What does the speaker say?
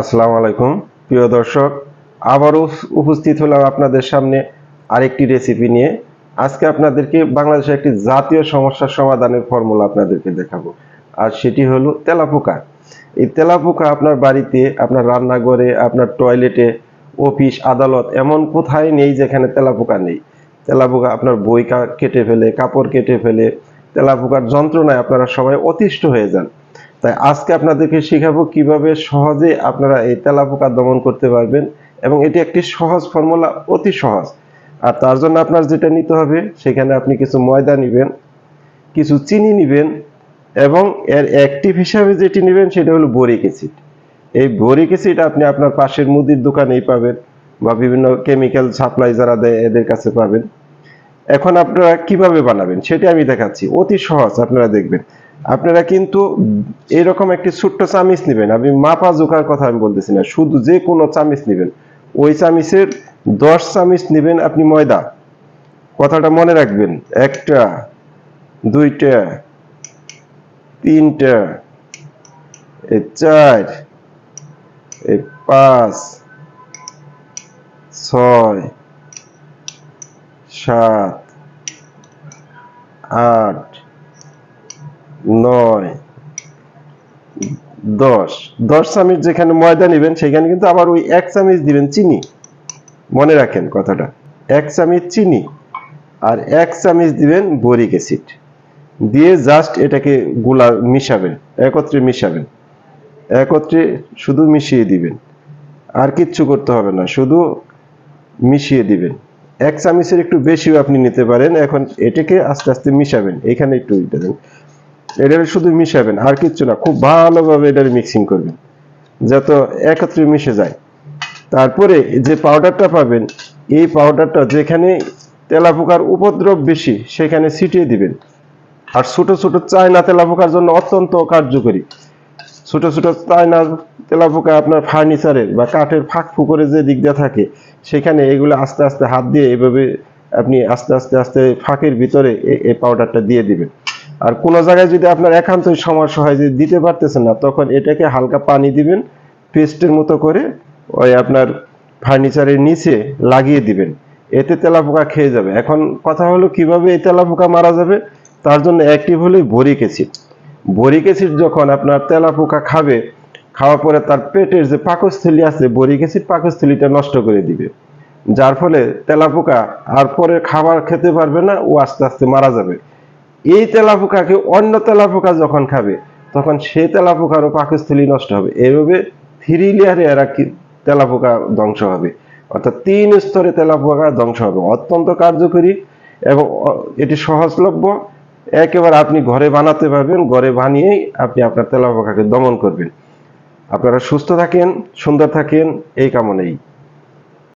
আসসালামু আলাইকুম। প্রিয় দর্শক, আবারও উপস্থিত হলাম আপনাদের সামনে আরেকটি রেসিপি নিয়ে। আজকে আপনাদেরকে বাংলাদেশের একটি জাতীয় সমস্যার সমাধানের ফর্মুলা আপনাদেরকে দেখাবো। আর সেটি হলো তেলাপোকা। এই তেলাপোকা আপনার বাড়িতে, আপনার রান্নাঘরে, আপনার টয়লেটে অফিস আদালত, এমন কোথায় নেই যেখানে তেলাপোকা নেই। তেলাপোকা আপনার বই কেটে ফেলে, কাপড় কেটে ফেলে, তেলাপোকার যন্ত্রণায় আপনারা সবাই অতিষ্ঠ হয়ে যান। তাই আজকে আপনাদেরকে শেখাবো কীভাবে সহজে আপনারা এই তেলাপোকা দমন করতে পারবেন এবং এটি একটি সহজ ফর্মুলা, অতি সহজ। আর তার জন্য আপনার যেটা নিতে হবে, সেখানে আপনি কিছু ময়দা নেবেন, কিছু চিনি নেবেন এবং এর অ্যাক্টিভ হিসাবে যেটি নেবেন সেটা হলো বোরিক অ্যাসিড এই বোরিক অ্যাসিড আপনি আপনার পাশের মুদির দোকানেই পাবেন বা বিভিন্ন কেমিক্যাল সাপ্লাই যারা দেয়, এদের কাছে পাবেন। এখন আপনারা কীভাবে বানাবেন সেটা আমি দেখাচ্ছি। অতি সহজ, আপনারা দেখবেন। আপনারা কিন্তু এরকম একটি ছোট্ট চামিচ নেবেন। আমি মাপা জোকার কথা আমি বলতেছি না, শুধু যে কোনো চামিচ নেবেন। ওই চামিচের দশ চামিচ নেবেন আপনি ময়দা। কথাটা মনে রাখবেন, একটা, দুইটা, তিনটা এই চার এই পাঁচ, ছয়, সাত, আট নয়, দশ। দশ চামচ যেখানে ময়দা নেবেন, সেখানে কিন্তু আবার ওই এক চামচ দিবেন চিনি। মনে রাখেন কথাটা। এক চামচ চিনি আর এক চামচ দিবেন বোরিক অ্যাসিড। দিয়ে জাস্ট এটাকে গুলা মিশাবেন, একত্রে মিশাবেন। একত্রে শুধু মিশিয়ে দিবেন। আর কিচ্ছু করতে হবে না, শুধু মিশিয়ে দিবেন। এক চামচের একটু বেশিও আপনি নিতে পারেন। এখন এটাকে আস্তে আস্তে মিশাবেন। এখানে একটু এটা দেন এটা শুধু মিশাবেন, আর কিচ্ছু না, খুব ভালোভাবে এটার মিক্সিং করবেন, যত একত্রে মিশে যায়। তারপরে যে পাউডারটা পাবেন, এই পাউডারটা যেখানে তেলাপোকার উপদ্রব বেশি, সেখানে ছিটিয়ে দিবেন। আর ছোট ছোট চায়না তেলাপোকার জন্য অত্যন্ত কার্যকরী। ছোট ছোট চায়না তেলাপোকা আপনার ফার্নিচারের বা কাঠের ফাঁক ফুকরে যে দিকটা থাকে, সেখানে এগুলো আস্তে আস্তে হাত দিয়ে এভাবে আপনি আস্তে আস্তে আস্তে ফাঁকের ভিতরে এই পাউডারটা দিয়ে দিবেন। আর কোনো জায়গায় যদি আপনার একান্তই সমস্যা হয় যে দিতে পারতেছেন না, তখন এটাকে হালকা পানি দিবেন, পেস্টের মতো করে ওই আপনার ফার্নিচারের নিচে লাগিয়ে দিবেন। এতে তেলাপোকা খেয়ে যাবে। এখন কথা হলো কীভাবে এই তেলাপোকা মারা যাবে? তার জন্য অ্যাক্টিভ হলো বোরিক অ্যাসিড। বোরিক অ্যাসিড যখন আপনার তেলাপোকা খাবে, খাওয়ার পরে তার পেটের যে পাকস্থলী আছে, বোরিক অ্যাসিড পাকস্থলীটা নষ্ট করে দিবে। যার ফলে তেলাপোকা আর পরে খাবার খেতে পারবে না, ও আস্তে আস্তে মারা যাবে। এই তেলাপোকাকে অন্য তেলাপোকা যখন খাবে, তখন সে তেলাপোকারও পাকস্থলী নষ্ট হবে। এভাবে থ্রি লেয়ারে এরা তেলাপোকা ধ্বংস হবে। অর্থাৎ তিন স্তরে তেলাপোকা ধ্বংস হবে। অত্যন্ত কার্যকরী এবং এটি সহজলভ্য। একেবারে আপনি ঘরে বানাতে পারবেন, ঘরে বানিয়েই আপনি আপনার তেলাপোকাকে দমন করবেন। আপনারা সুস্থ থাকেন, সুন্দর থাকেন, এই কামনেই।